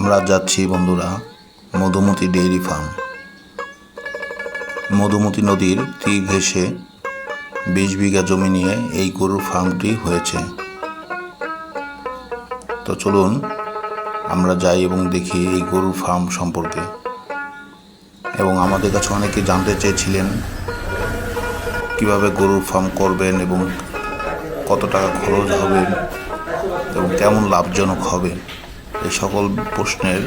আমরা যাচ্ছি বন্ধুরা মধুমতি ডেইরি ফার্ম। মধুমতি নদীর তীর ঘেঁষে বিশ বিঘা জমি নিয়ে এই গরুর ফার্মটি হয়েছে। তো চলুন আমরা যাই এবং দেখি এই গরুর ফার্ম সম্পর্কে। এবং আমাদের কাছে অনেকে জানতে চেয়েছিলেন কীভাবে গরুর ফার্ম করবেন এবং কত টাকা খরচ হবে এবং কেমন লাভজনক হবে। এই সকল প্রশ্নের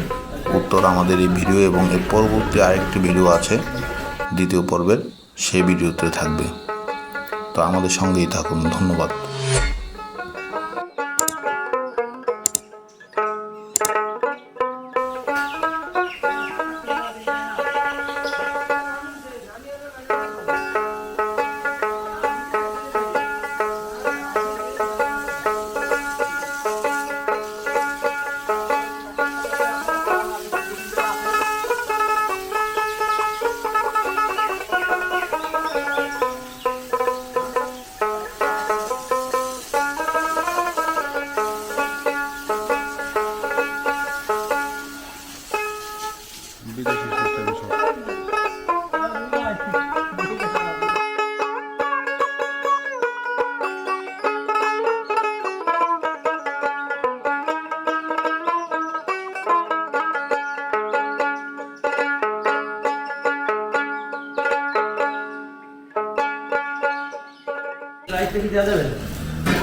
উত্তর আমাদের এই ভিডিও এবং এর পরবর্তী আরেকটি ভিডিও আছে, দ্বিতীয় পর্বের, সেই ভিডিওতে থাকবে। তো আমাদের সঙ্গেই থাকুন, ধন্যবাদ।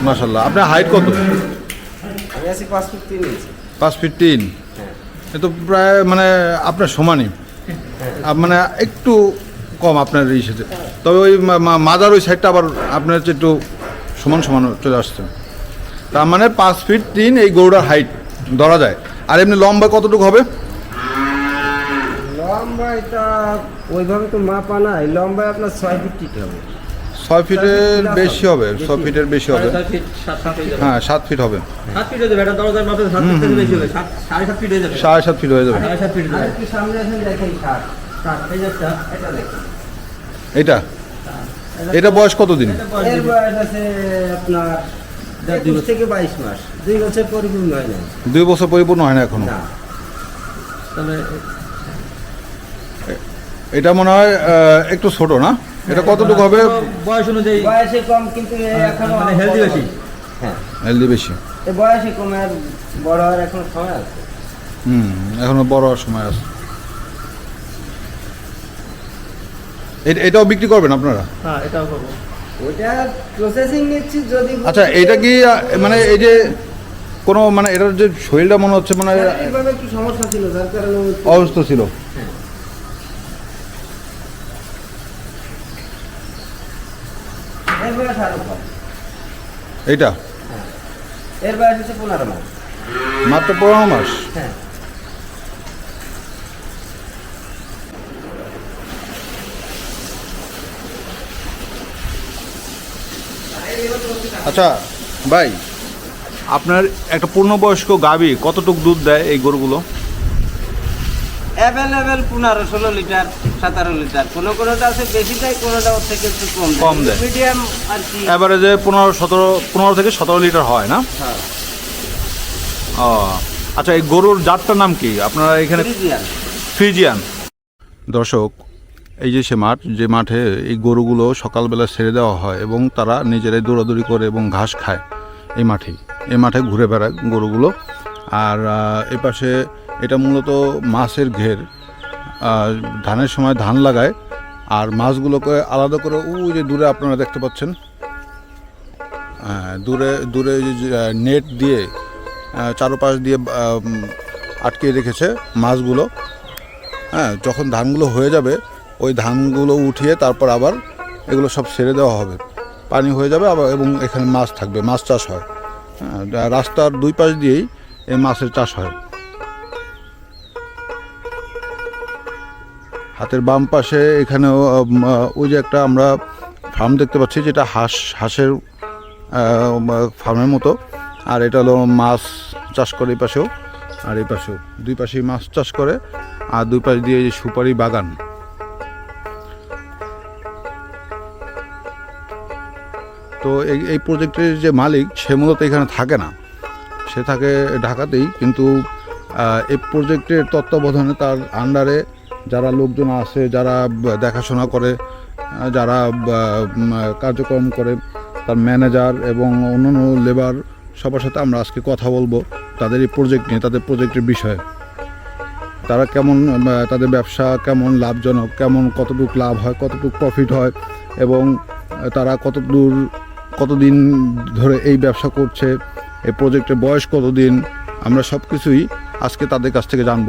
মাশাল্লাহ আপনার হাইট কত? আমি আছি পাঁচ ফুট তিন পাঁচ ফিট তিন। এ তো প্রায় মানে আপনার সমানই। মানে একটু কম আপনার এই সাথে তবে ওই মা- মা- মাদার ওই সাইডটা আবার আপনার হচ্ছে একটু সমান সমান চলে আসছে। তার মানে পাঁচ ফিট তিন এই গরুটার হাইট ধরা যায়। আর এমনি লম্বা কতটুকু হবে? লম্বা এটা ওইভাবে তো মাপা নাই। লম্বায় আপনার ছয় ফিট হবে। ছয় ফিটের বেশি হবে। ছয় ফিটের বেশি হবে। হয়ে। হ্যাঁ সাত ফিট হবে। সাড়ে সাত ফিট হয়ে যাবে। এটা এটা? বয়স কতদিন? এটা বয়স এর দিবি। বয়স আছে আপনার একুশ থেকে বাইশ মাস। দুই বছর পরিপূর্ণ না দুই বছর পরিপূর্ণ হয় না এখনও? এটা মনে হয় একটু ছোট না? এটা কতটুকু হবে? বয়স অনুযায়ী। বয়সে কম কিন্তু এখন মানে হেলদি বেশি। হ্যাঁ। হেলদি বেশি। এ বয়সে কম আর বড় হওয়ার এখন সময় আছে। হুম এখনও বড় হওয়ার সময় আছে। এটাও বিক্রি করবেন আপনারা? হ্যাঁ, এটাও করব। ওইটা প্রসেসিং নিচ্ছি যদি আচ্ছা এটা কি মানে এই যে কোনো মানে এটার যে শরীরটা মনে হচ্ছে মানে একটু সমস্যা ছিল যার কারণে অসুস্থ ছিল এর বয়স আরও কম এইটা? এর বয়স হচ্ছে পনেরো মাস। মাত্র পনেরো মাস? হ্যাঁ। আচ্ছা ভাই আপনার একটা পূর্ণবয়স্ক গাভী কতটুক দুধ দেয় এই গরুগুলো? অ্যাভেলেবেল পনেরো ষোলো লিটার সতেরো লিটার। কোনো কোনোটা আছে বেশি দেয় কোনোটা ওর থেকে একটু কম কম দেয়। মিডিয়াম আর কি। এভারেজে পনেরো সতেরো পনেরো থেকে সতেরো লিটার হয় না? হ্যাঁ। ও আচ্ছা এই গরুর জাতটার নাম কি? আপনারা এখানে ফ্রিজিয়ান। ফ্রিজিয়ান। দর্শক এই যে সে মাঠ যে মাঠে এই গরুগুলো সকালবেলা ছেড়ে দেওয়া হয় এবং তারা নিজেরাই দৌড়াদৌড়ি করে এবং ঘাস খায় এই মাঠেই। এই মাঠে ঘুরে বেড়ায় গরুগুলো। আর আহ, এ পাশে এটা মূলত মাছের ঘের। ধানের সময় ধান লাগায় আর মাছগুলোকে আলাদা করে ওই যে দূরে আপনারা দেখতে পাচ্ছেন হ্যাঁ, দূরে দূরে নেট দিয়ে চারোপাশ দিয়ে আটকে রেখেছে মাছগুলো। হ্যাঁ যখন ধানগুলো হয়ে যাবে ওই ধানগুলো উঠিয়ে তারপর আবার এগুলো সব ছেড়ে দেওয়া হবে। পানি হয়ে যাবে আবার এবং এখানে মাছ থাকবে মাছ চাষ হয়। হ্যাঁ রাস্তার দুই পাশ দিয়েই এই মাছের চাষ হয়। হাতের বাম পাশে এখানেও ওই যে একটা আমরা ফার্ম দেখতে পাচ্ছি, যেটা হাঁস, হাঁসের ফার্মের মতো। আর এটা হলো মাছ চাষ করে এই পাশেও, আর এই পাশেও। দুই পাশেই মাছ চাষ করে, আর দুই পাশ দিয়ে যে সুপারি বাগান। তো এই এই প্রজেক্টের যে মালিক, সে মূলত এখানে থাকে না। সে থাকে ঢাকাতেই, কিন্তু এই প্রজেক্টের তত্ত্বাবধানে তার আন্ডারে যারা লোকজন আছে যারা দেখাশোনা করে, যারা কার্যক্রম করে, তার ম্যানেজার এবং অন্যান্য লেবার সবার সাথে আমরা আজকে কথা বলব তাদের এই প্রজেক্ট নিয়ে, তাদের প্রজেক্টের বিষয়ে। তারা কেমন তাদের ব্যবসা কেমন লাভজনক, কেমন কতটুকু লাভ হয়, কতটুকু প্রফিট হয় এবং তারা কত দূর কতদিন ধরে এই ব্যবসা করছে, এই প্রজেক্টের বয়স কতদিন, আমরা সব কিছুই আজকে তাদের কাছ থেকে জানব।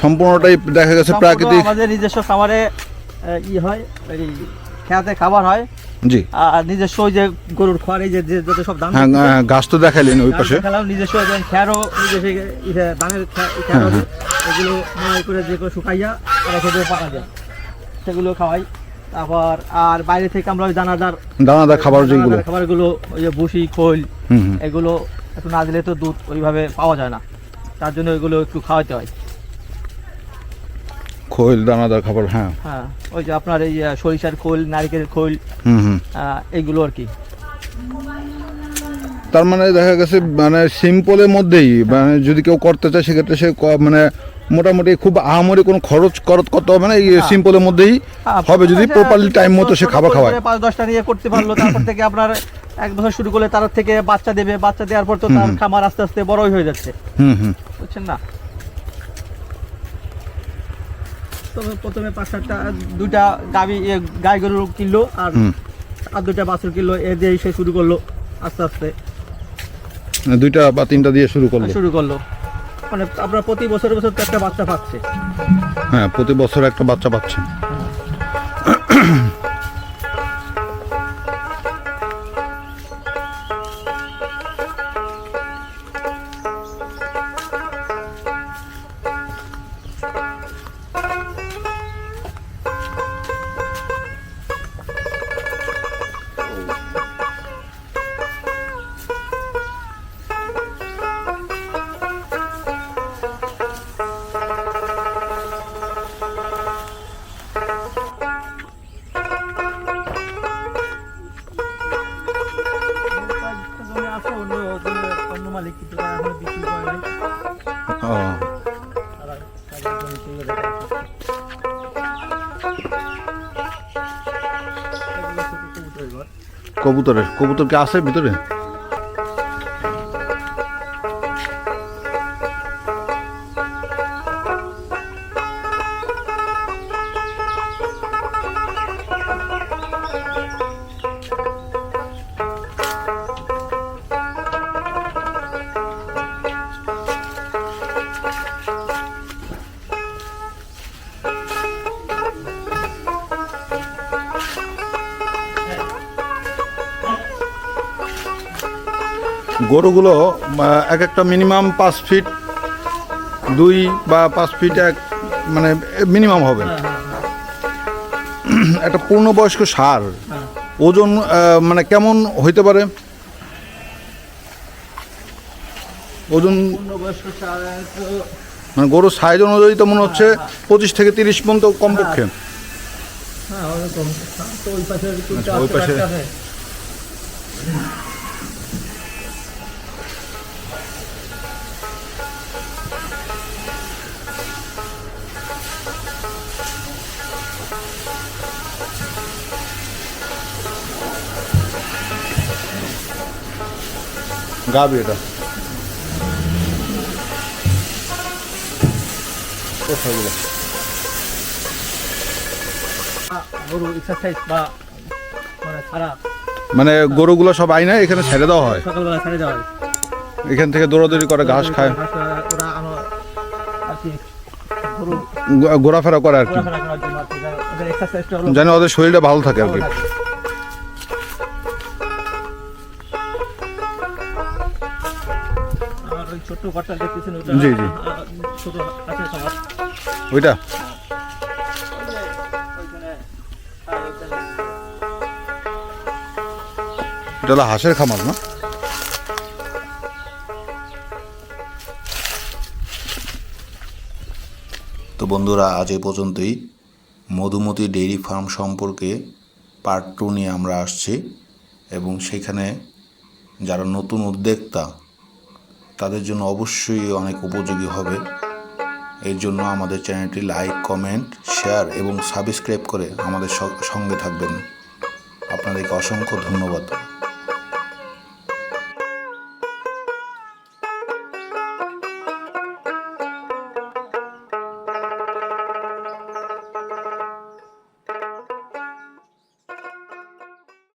সম্পূর্ণটাই দেখা গেছে প্রাকৃতিক। আমাদের নিজস্ব খামারে ই হয় খেতে খাবার হয়। জি। আর নিজস্ব ওই যে গরুর খড় এই যে যত সব দাম হ্যাঁ আহ, গাছ তো দেখাইলেন ওই পাশে। খেলাম নিজস্ব এবং খেয়ারও নিজস্ব ধানের খে- খেয়ার হ্যাঁ, আছে এগুলো মাই করে যে শুকাইয়া রেখে দিয়ে পাকা যায়। সেগুলো খাওয়াই। তারপর আর বাইরে থেকে আমরা ওই দানাদার দানাদার খাবার যেগুলো। খাবারগুলো ওই যে ভুসি খোল এগুলো একটু না দিলে তো দুধ ওইভাবে পাওয়া যায় না। তার জন্য ওইগুলো একটু খাওয়াতে হয়। খোল দানাদার খাবার হ্যাঁ। হ্যাঁ ওই যে আপনার এই সরিষার খোল নারকেলের খোল হুম হুম। আহ, আর কি। তার মানে দেখা গেছে মানে সিম্পলের মধ্যেই মানে যদি কেউ করতে চায় সেক্ষেত্রে সে মানে মোটামুটি খুব আহামরি কোনো খরচ খরচ করতে হবে না এই সিম্পলের মধ্যেই হ্যাঁ, হবে। যদি প্রপারলি টাইম মতো সে খাবার খাওয়ায়। পাঁচ দশটা নিয়ে করতে পারল তারপর থেকে আপনার এক বছর শুরু করলে তার থেকে বাচ্চা দেবে বাচ্চা দেওয়ার পর তো তার খামার আস্তে আস্তে বড়ই হয়ে যাচ্ছে। হুম হুম। বুঝছেন না? তবে প্রথমে পাঁচ সাতটা দুইটা গাবি গাই গরু কিনলো আর আর দুইটা বাছুর কিনলো এ দিয়ে সে শুরু করল আস্তে আস্তে। দুইটা বা তিনটা দিয়ে শুরু করল? শুরু করল। মানে আপনার প্রতি বছর বছর তো একটা বাচ্চা পাচ্ছে। হ্যাঁ প্রতি বছর একটা বাচ্চা পাচ্ছে। কবুতরের কবুতর কি আছে ভিতরে? গরুগুলো এক একটা মিনিমাম পাঁচ ফিট দুই বা পাঁচ ফিট এক মানে মিনিমাম হবে। হ্যাঁ, হ্যাঁ, একটা পূর্ণবয়স্ক সার হ্যাঁ। ওজন মানে কেমন হইতে পারে? ওজন মানে গরুর সাইজ অনুযায়ী তো মনে হচ্ছে পঁচিশ থেকে তিরিশ পর্যন্ত কমপক্ষে। হ্যাঁ, ওই পাশে গাবি এটা। গরু এক্সারসাইজ বা মানে সারা মানে গরুগুলো সব আইনা এখানে ছেড়ে দেওয়া হয়। সকালবেলা ছেড়ে দেওয়া হয় এখান থেকে দৌড়াদৌড়ি করে ঘাস খায়। ঘোরাফেরা করে আর কি। যেন ওদের শরীরটা ভালো থাকে আর কি। ওটা জি, জি। ছোট আছে সবার ওইটা। এটা হলো হাঁসের খামার না? তো বন্ধুরা আজ এই পর্যন্তই। মধুমতি ডেইরি ফার্ম সম্পর্কে পার্ট টু নিয়ে আমরা আসছি। এবং সেখানে যারা নতুন উদ্যোক্তা তাদের জন্য অবশ্যই অনেক উপযোগী হবে। এর জন্য আমাদের চ্যানেলটি লাইক, কমেন্ট, শেয়ার এবং সাবস্ক্রাইব করে আমাদের সঙ্গে থাকবেন। আপনাদেরকে অসংখ্য ধন্যবাদ।